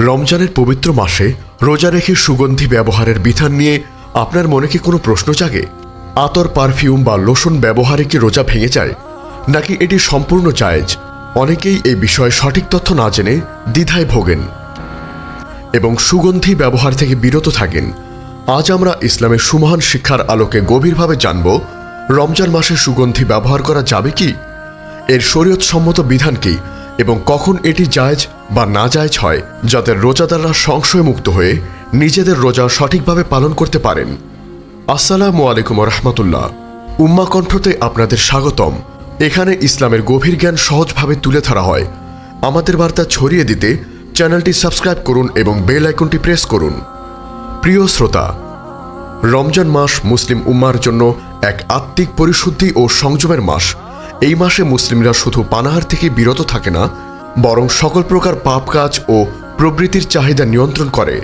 রমজানের পবিত্র মাসে রোজা রেখে সুগন্ধি ব্যবহারের বিধান নিয়ে আপনার মনে কি কোনো প্রশ্ন জাগে? আতর, পারফিউম বা লোশন ব্যবহারে কি রোজা ভেঙে যায়? নাকি এটি সম্পূর্ণ জায়েজ? অনেকেই এই বিষয়ে সঠিক তথ্য না জেনে দ্বিধায় ভোগেন এবং সুগন্ধি ব্যবহার থেকে বিরত থাকেন। আজ আমরা ইসলামের সুমহান শিক্ষার আলোকে গভীরভাবে জানব, রমজান মাসে সুগন্ধি ব্যবহার করা যাবে কি? এর শরীয়ত সম্মত বিধান কি? এবং কখন এটি জায়েজ? বা না যায় হয় যাতে রোজাদাররা সংশয়মুক্ত হয়ে নিজেদের রোজা সঠিকভাবে পালন করতে পারেন। আসসালামু আলাইকুম রহমতুল্লাহ। উম্মা কণ্ঠতে আপনাদের স্বাগতম। এখানে ইসলামের গভীর জ্ঞান সহজভাবে তুলে ধরা হয়। আমাদের বার্তা ছড়িয়ে দিতে চ্যানেলটি সাবস্ক্রাইব করুন এবং বেল আইকনটি প্রেস করুন। প্রিয় শ্রোতা, রমজান মাস মুসলিম উম্মার জন্য এক আত্মিক পরিশুদ্ধি ও সংযমের মাস। এই মাসে মুসলিমরা শুধু পানাহার থেকে বিরত থাকে না বরং সকল প্রকার পাপ কাজ ও প্রবৃত্তির চাহিদা নিয়ন্ত্রণ করে।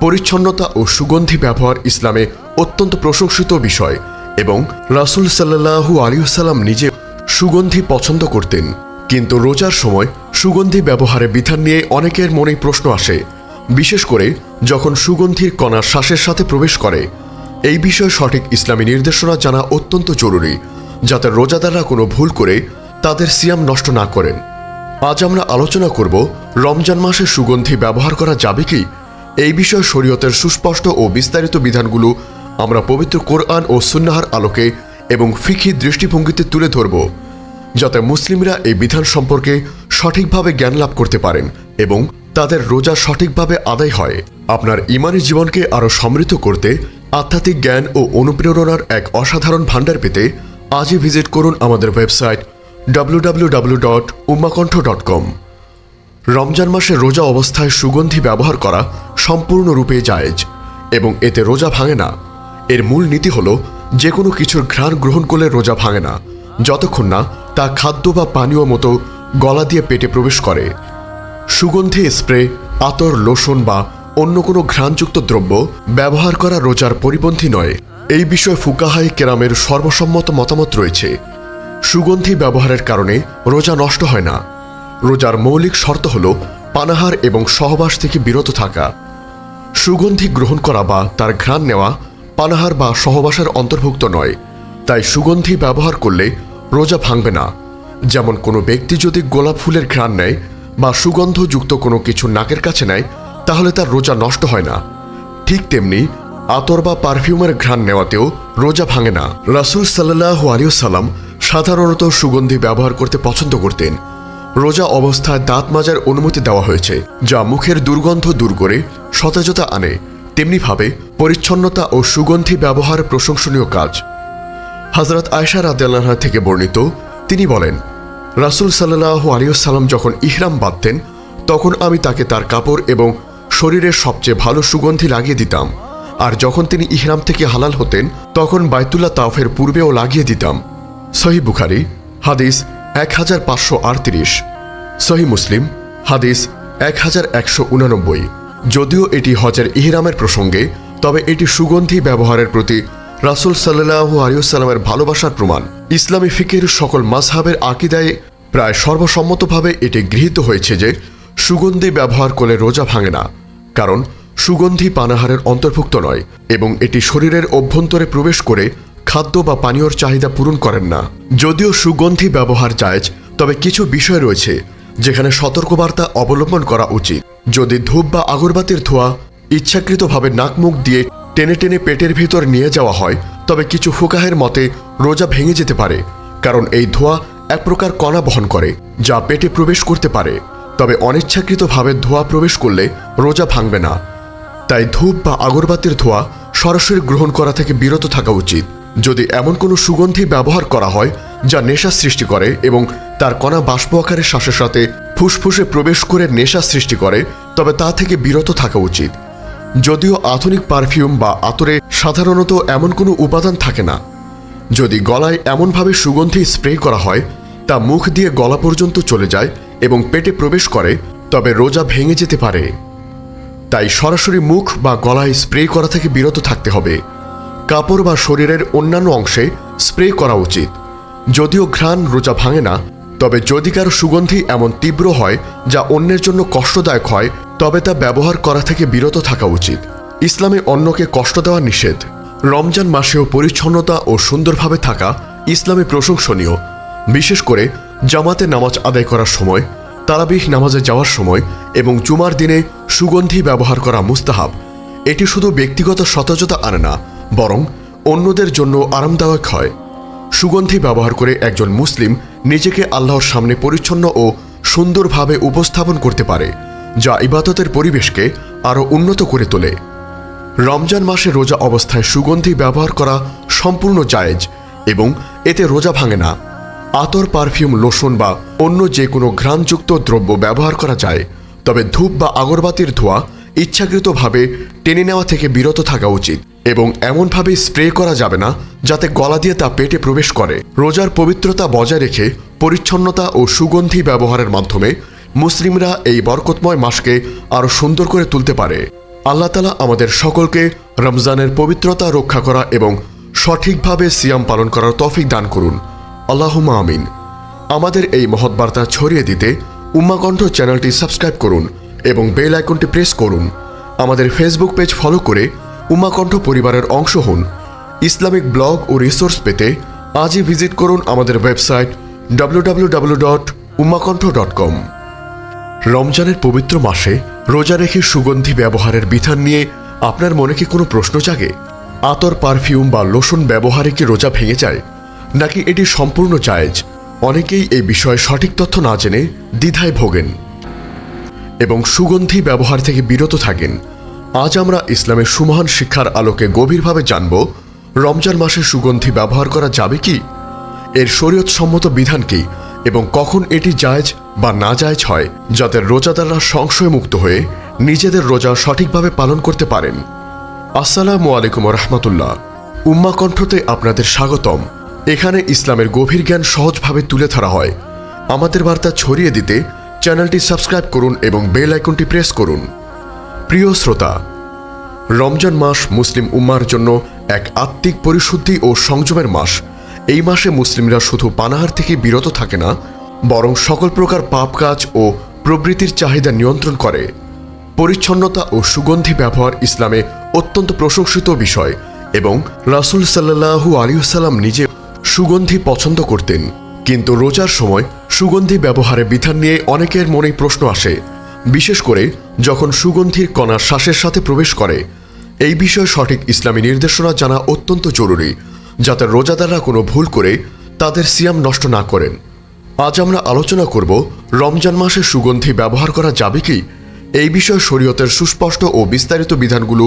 পরিচ্ছন্নতা ও সুগন্ধি ব্যবহার ইসলামে অত্যন্ত প্রশংসিত বিষয় এবং রাসুল সাল্লাহু আলিউসাল্লাম নিজে সুগন্ধি পছন্দ করতেন। কিন্তু রোজার সময় সুগন্ধি ব্যবহারের বিধান নিয়ে অনেকের মনে প্রশ্ন আসে, বিশেষ করে যখন সুগন্ধির কণা শ্বাসের সাথে প্রবেশ করে। এই বিষয়ে সঠিক ইসলামী নির্দেশনা জানা অত্যন্ত জরুরি, যাতে রোজাদাররা কোনো ভুল করে তাদের সিয়াম নষ্ট না করেন। আজ আমরা আলোচনা করব, রমজান মাসে সুগন্ধি ব্যবহার করা যাবে কি? এই বিষয়ে শরীয়তের সুস্পষ্ট ও বিস্তারিত বিধানগুলো আমরা পবিত্র কোরআন ও সুন্নাহার আলোকে এবং ফিখি দৃষ্টিভঙ্গিতে তুলে ধরব, যাতে মুসলিমরা এই বিধান সম্পর্কে সঠিকভাবে জ্ঞান লাভ করতে পারেন এবং তাদের রোজা সঠিকভাবে আদায় হয়। আপনার ইমানি জীবনকে আরও সমৃদ্ধ করতে আধ্যাত্মিক জ্ঞান ও অনুপ্রেরণার এক অসাধারণ ভাণ্ডার পেতে আজই ভিজিট করুন আমাদের ওয়েবসাইট www.ummakontho.com রমজান মাসে রোজা অবস্থায় সুগন্ধি ব্যবহার করা সম্পূর্ণরূপে জায়েজ এবং এতে রোজা ভাঙে না। এর মূল নীতি হল যে কোনো কিছুর ঘ্রাণ গ্রহণ করলে রোজা ভাঙে না, যতক্ষণ না তা খাদ্য বা পানীয় মতো গলা দিয়ে পেটে প্রবেশ করে। সুগন্ধি স্প্রে আতর লোশন বা অন্য কোনো ঘ্রাণযুক্ত দ্রব্য ব্যবহার করা রোজার পরিপন্থী নয়। এই বিষয়ে ফুকাহাই কেরামের সর্বসম্মত মতামত রয়েছে। সুগন্ধি ব্যবহারের কারণে রোজা নষ্ট হয় না। রোজার মৌলিক শর্ত হল পানাহার এবং সহবাস থেকে বিরত থাকা। সুগন্ধি গ্রহণ করা বা তার ঘ্রাণ নেওয়া পানাহার বা সহবাসের অন্তর্ভুক্ত নয়। তাই সুগন্ধি ব্যবহার করলে রোজা ভাঙবে না। যেমন কোনো ব্যক্তি যদি গোলাপ ফুলের ঘ্রাণ নেয় বা সুগন্ধযুক্ত কোনো কিছু নাকের কাছে নেয়, তাহলে তার রোজা নষ্ট হয় না। ঠিক তেমনি আতর বা পারফিউমের ঘ্রাণ নেওয়াতেও রোজা ভাঙে না। রাসুল সাল্লাহ আলিয়াল্লাম সাধারণত সুগন্ধি ব্যবহার করতে পছন্দ করতেন। রোজা অবস্থায় দাঁত মাজার অনুমতি দেওয়া হয়েছে, যা মুখের দুর্গন্ধ দূর করে সতেজতা আনে, তেমনিভাবে পরিচ্ছন্নতা ও সুগন্ধি ব্যবহার প্রশংসনীয় কাজ। হজরত আয়সা রাদিয়াল্লাহা থেকে বর্ণিত, তিনি বলেন, রাসুল সাল্লাহ আলিয়াল্লাম যখন ইহরাম বাঁধতেন, তখন আমি তাকে তার কাপড় এবং শরীরের সবচেয়ে ভালো সুগন্ধি লাগিয়ে দিতাম। আর যখন তিনি ইহরাম থেকে হালাল হতেন, তখন বাইতুল্লাহ তাওফের পূর্বেও লাগিয়ে দিতাম। সহি বুখারি, হাদিস এক হাজার পাঁচশো আটত্রিশ। সহি মুসলিম, হাদিস এক হাজার একশো উনানব্বই। যদিও এটি হজের ইহরামের প্রসঙ্গে, তবে এটি সুগন্ধি ব্যবহারের প্রতি রাসুল সাল্লাহ আলিউসালামের ভালোবাসার প্রমাণ। ইসলামী ফিকের সকল মাঝহাবের আকিদায় প্রায় সর্বসম্মতভাবে এটি গৃহীত হয়েছে যে, সুগন্ধি ব্যবহার করলে রোজা ভাঙে না। কারণ, সুগন্ধি পানাহারের অন্তর্ভুক্ত নয়, এবং এটি শরীরের অভ্যন্তরে প্রবেশ করে খাদ্য বা পানীয়র চাহিদা পূরণ করেন না। যদিও সুগন্ধি ব্যবহার জায়জ, তবে কিছু বিষয় রয়েছে যেখানে সতর্কবার্তা অবলম্বন করা উচিত। যদি ধূপ বা আগরবাতির ধোয়া ইচ্ছাকৃতভাবে নাক মুখ দিয়ে টেনে টেনে পেটের ভিতর নিয়ে যাওয়া হয়, তবে কিছু ফুকাহের মতে রোজা ভেঙে যেতে পারে, কারণ এই ধোঁয়া এক প্রকার কণা বহন করে, যা পেটে প্রবেশ করতে পারে। তবে অনিচ্ছাকৃতভাবে ধোঁয়া প্রবেশ করলে রোজা ভাঙবে না। তাই ধূপ বা আগরবাতির ধোঁয়া সরাসরি গ্রহণ করা থেকে বিরত থাকা উচিত। যদি এমন কোনো সুগন্ধি ব্যবহার করা হয়, যা নেশা সৃষ্টি করে এবং তার কণা বাষ্প আকারে শ্বাসের সাথে ফুসফুসে প্রবেশ করে নেশা সৃষ্টি করে, তবে তা থেকে বিরত থাকা উচিত। যদিও আধুনিক পারফিউম বা আতরে সাধারণত এমন কোনো উপাদান থাকে না। যদি গলায় এমনভাবে সুগন্ধি স্প্রে করা হয়, তা মুখ দিয়ে গলা পর্যন্ত চলে যায় এবং পেটে প্রবেশ করে, তবে রোজা ভেঙে যেতে পারে। তাই সরাসরি মুখ বা গলায় স্প্রে করা থেকে বিরত থাকতে হবে। কাপড় বা শরীরের অন্যান্য অংশে স্প্রে করা উচিত। যদিও ঘ্রাণ রোজা ভাঙে না, তবে যদি কারও সুগন্ধি এমন তীব্র হয় যা অন্যের জন্য কষ্টদায়ক হয়, তবে তা ব্যবহার করা থেকে বিরত থাকা উচিত। ইসলামে অন্যকে কষ্ট দেওয়া নিষেধ। রমজান মাসেও পরিচ্ছন্নতা ও সুন্দরভাবে থাকা ইসলামে প্রশংসনীয়। বিশেষ করে জামাতে নামাজ আদায় করার সময়, তারাবিহ নামাজে যাওয়ার সময় এবং জুমার দিনে সুগন্ধি ব্যবহার করা মুস্তাহাব। এটি শুধু ব্যক্তিগত সতেজতা আনে না বরং অন্যদের জন্য আরামদায়ক হয়। সুগন্ধি ব্যবহার করে একজন মুসলিম নিজেকে আল্লাহর সামনে পরিচ্ছন্ন ও সুন্দরভাবে উপস্থাপন করতে পারে, যা ইবাদতের পরিবেশকে আরও উন্নত করে তোলে। রমজান মাসে রোজা অবস্থায় সুগন্ধি ব্যবহার করা সম্পূর্ণ জায়েজ এবং এতে রোজা ভাঙে না। আতর, পারফিউম, লোশন বা অন্য যে কোনো ঘ্রাণযুক্ত দ্রব্য ব্যবহার করা যায়, তবে ধূপ বা আগরবাতির ধোঁয়া ইচ্ছাকৃতভাবে টেনে নেওয়া থেকে বিরত থাকা উচিত এবং এমনভাবে স্প্রে করা যাবে না যাতে গলা দিয়ে তা পেটে প্রবেশ করে। রোজার পবিত্রতা বজায় রেখে পরিচ্ছন্নতা ও সুগন্ধি ব্যবহারের মাধ্যমে মুসলিমরা এই বরকতময় মাসকে আরও সুন্দর করে তুলতে পারে। আল্লাহ তালা আমাদের সকলকে রমজানের পবিত্রতা রক্ষা করা এবং সঠিকভাবে সিয়াম পালন করার তফিক দান করুন। আল্লাহুমা আমিন। আমাদের এই মহৎ বার্তা ছড়িয়ে দিতে উম্মাকণ্ঠ চ্যানেলটি সাবস্ক্রাইব করুন এবং বেল আইকনটি প্রেস করুন। আমাদের ফেসবুক পেজ ফলো করে উমাকণ্ঠ পরিবারের অংশ হন। ইসলামিক ব্লগ ও রিসোর্স পেতে আজই ভিজিট করুন আমাদের website www.ummakontho.com dot dot com রমজানের পবিত্র মাসে রোজা রেখে সুগন্ধি ব্যবহারের বিধান নিয়ে আপনার মনে কি কোনো প্রশ্ন জাগে? আতর, পারফিউম বা লোশন ব্যবহারে কি রোজা ভেঙে যায়? নাকি এটি সম্পূর্ণ জায়েজ? অনেকেই এই বিষয়ে সঠিক তথ্য না জেনে দ্বিধায় ভোগেন। এবং সুগন্ধি ব্যবহার থেকে বিরত থাকেন। আজ আমরা ইসলামের সুমহান শিক্ষার আলোকে গভীরভাবে জানব, রমজান মাসে সুগন্ধি ব্যবহার করা যাবে কি? এর শরীয়ত সম্মত বিধান কি? এবং কখন এটি জায়েজ বা না জায়েজ হয়, যাতে রোজাদাররা সংশয় মুক্ত হয়ে নিজেদের রোজা সঠিকভাবে পালন করতে পারেন। আসসালামু আলাইকুম রহমতুল্লাহ। উম্মা কণ্ঠতে আপনাদের স্বাগতম। এখানে ইসলামের গভীর জ্ঞান সহজভাবে তুলে ধরা হয়। আমাদের বার্তা ছড়িয়ে দিতে চ্যানেলটি সাবস্ক্রাইব করুন এবং বেল আইকনটি প্রেস করুন। প্রিয় শ্রোতা, রমজান মাস মুসলিম উম্মার জন্য এক আত্মিক পরিশুদ্ধি ও সংযমের মাস। এই মাসে মুসলিমরা শুধু পানাহার থেকে বিরত থাকে না, বরং সকল প্রকার পাপ কাজ ও প্রবৃত্তির চাহিদা নিয়ন্ত্রণ করে। পরিচ্ছন্নতা ও সুগন্ধি ব্যবহার ইসলামে অত্যন্ত প্রশংসিত বিষয় এবং রাসুল সাল্লাহু আলিউসাল্লাম নিজে সুগন্ধি পছন্দ করতেন। কিন্তু রোজার সময় সুগন্ধি ব্যবহারে বিধান নিয়ে অনেকের মনেই প্রশ্ন আসে। বিশেষ করে যখন সুগন্ধির কণা শ্বাসের সাথে প্রবেশ করে, এই বিষয়ে সঠিক ইসলামী নির্দেশনা জানা অত্যন্ত জরুরি, যাতে রোজাদাররা কোনো ভুল করে তাদের সিয়াম নষ্ট না করেন। আজ আমরা আলোচনা করব, রমজান মাসে সুগন্ধি ব্যবহার করা যাবে কি? এই বিষয়ে শরীয়তের সুস্পষ্ট ও বিস্তারিত বিধানগুলো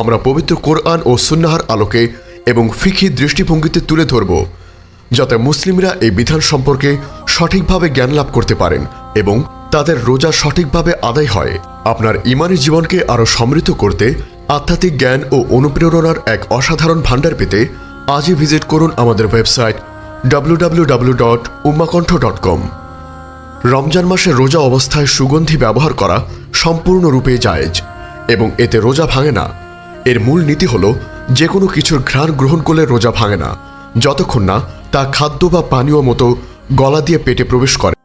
আমরা পবিত্র কোরআন ও সুন্নাহার আলোকে এবং ফিকি দৃষ্টিভঙ্গিতে তুলে ধরব, যাতে মুসলিমরা এই বিধান সম্পর্কে সঠিকভাবে জ্ঞান লাভ করতে পারেন এবং তাদের রোজা সঠিকভাবে আদায় হয়। আপনার ইমানি জীবনকে আরও সমৃদ্ধ করতে আধ্যাত্মিক জ্ঞান ও অনুপ্রেরণার এক অসাধারণ ভাণ্ডার পেতে আজই ভিজিট করুন আমাদের website www.ummakontho.com dot com Ramzan মাসে রোজা অবস্থায় সুগন্ধি ব্যবহার করা সম্পূর্ণরূপে জায়েজ এবং এতে রোজা ভাঙে না। এর মূল নীতি হল যে কোনো কিছুর ঘ্রাণ গ্রহণ করলে রোজা ভাঙে না। যতক্ষণ না তা খাদ্য বা পানীয় মতো গলা দিয়ে পেটে প্রবেশ করে।